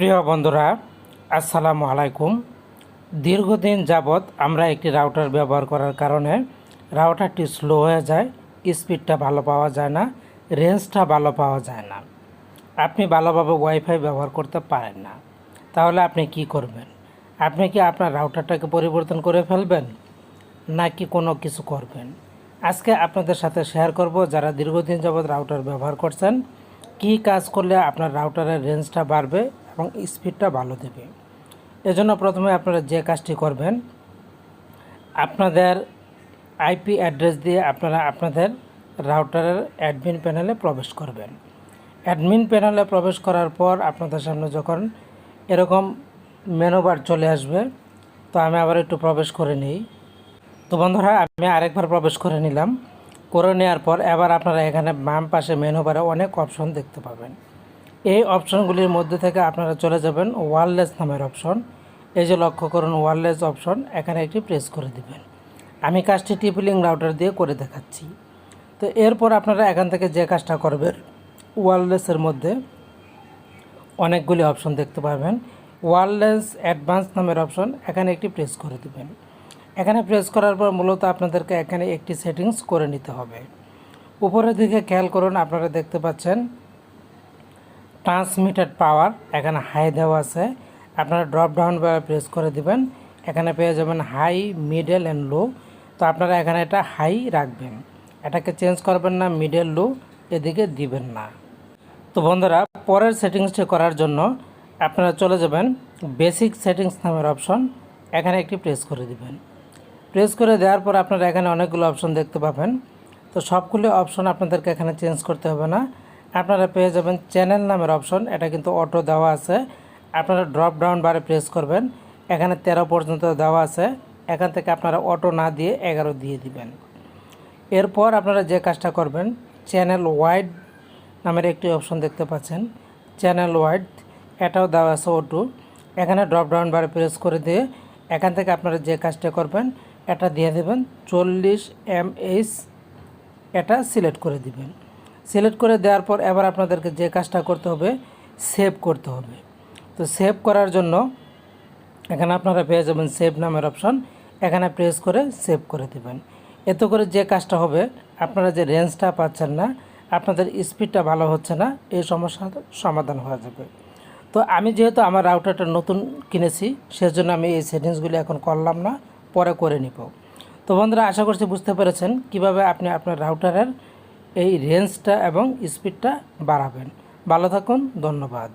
প্রিয় বন্ধুরা, আসসালামু আলাইকুম। দীর্ঘদিন যাবৎ আমরা একটি রাউটার ব্যবহার করার কারণে রাউটারটি স্লো হয়ে যায়, স্পিডটা ভালো পাওয়া যায় না, রেঞ্জটা ভালো পাওয়া যায় না। আপনি ভালোভাবে ওয়াইফাই ব্যবহার করতে পারেন না। তাহলে আপনি কি করবেন? আপনি কি আপনার রাউটারটাকে পরিবর্তন করে ফেলবেন? নাকি কোনো কিছু করবেন? আজকে আপনাদের সাথে শেয়ার করব যারা দীর্ঘদিন যাবৎ রাউটার ব্যবহার করছেন, কী কাজ করলে আপনার রাউটারের রেঞ্জটা বাড়বে এবং স্পিডটা ভালো দেবে। এজন্য প্রথমে আপনারা যে কাজটি করবেন, আপনাদের আইপি অ্যাড্রেস দিয়ে আপনারা আপনাদের রাউটারের অ্যাডমিন প্যানেলে প্রবেশ করবেন। অ্যাডমিন প্যানেলে প্রবেশ করার পর আপনাদের সামনে যখন এরকম মেনু বার চলে আসবে, তো আমি আবার একটু প্রবেশ করে নিই। তো বন্ধুরা, আমি আরেকবার প্রবেশ করে নিলাম। করে নেওয়ার পর এবার আপনারা এখানে বাম পাশে মেনু বারে অনেক অপশন দেখতে পাবেন। এই অপশনগুলির মধ্যে থেকে আপনারা চলে যাবেন ওয়ারলেস নামের অপশন। এই যে লক্ষ্য করুন ওয়ারলেস অপশন, এখানে একটি প্রেস করে দিবেন। আমি কাজটি টিপিলিং রাউটার দিয়ে করে দেখাচ্ছি। তো এরপর আপনারা এখান থেকে যে কাজটা করবেন ওয়ারলেসের মধ্যে অনেকগুলি অপশন দেখতে পাবেন। ওয়ারলেস অ্যাডভান্স নামের অপশন, এখানে একটি প্রেস করে দিবেন। এখানে প্রেস করার পর মূলত আপনাদেরকে এখানে একটি সেটিংস করে নিতে হবে। উপরের দিকে খেয়াল করুন, আপনারা দেখতে পাচ্ছেন ট্রান্সমিটেড পাওয়ার এখানে হাই দেওয়া আছে। আপনারা ড্রপ ডাউন বা প্রেস করে দিবেন। এখানে পেয়ে যাবেন হাই মিডল অ্যান্ড লো তো আপনারা এখানে এটা হাই রাখবেন। এটাকে চেঞ্জ করবেন না মিডল লো এদিকে দিবেন না। তো বন্ধুরা, পরের সেটিংসটি করার জন্য আপনারা চলে যাবেন বেসিক সেটিংস নামের অপশন এখানে একটি প্রেস করে দিবেন। প্রেস করে দেওয়ার পর আপনারা এখানে অনেকগুলো অপশন দেখতে পাবেন। তো সবগুলো অপশন আপনাদেরকে এখানে চেঞ্জ করতে হবে না। আপনারা পেয়ে যাবেন চ্যানেল নামের অপশন এটা কিন্তু অটো দেওয়া আছে। আপনারা ড্রপ ডাউন বারে প্রেস করবেন, এখানে তেরো পর্যন্ত দেওয়া আছে। এখান থেকে আপনারা অটো না দিয়ে এগারো দিয়ে দিবেন। এরপর আপনারা যে কাজটা করবেন চ্যানেল ওয়াইড নামের একটি অপশন দেখতে পাচ্ছেন। চ্যানেল ওয়াইড এটাও দেওয়া আছে ওটু এখানে ড্রপ ডাউন বারে প্রেস করে দিয়ে এখান থেকে আপনারা যে কাজটা করবেন, এটা দিয়ে দেবেন, চল্লিশ এম এইচ এটা সিলেক্ট করে দিবেন। সিলেক্ট করে দেওয়ার পর এবার আপনাদেরকে যে কাজটা করতে হবে সেভ করতে হবে। তো সেভ করার জন্য এখানে আপনারা পেয়ে যাবেন সেভ নামের অপশন এখানে প্রেস করে সেভ করে দেবেন। এতে করে যে কাজটা হবে, আপনারা যে রেঞ্জটা পাচ্ছেন না, আপনাদের স্পিডটা ভালো হচ্ছে না, এই সমস্যার সমাধান হয়ে যাবে। তো আমি যেহেতু আমার রাউটারটা নতুন কিনেছি, সেজন্য আমি এই সেটিংসগুলি এখন করলাম না, পরে করে নিব। তো বন্ধুরা, আশা করছি বুঝতে পেরেছেন কীভাবে আপনি আপনার রাউটারের এই রেঞ্জটা এবং স্পিডটা বাড়াবেন। ভালো থাকুন ধন্যবাদ।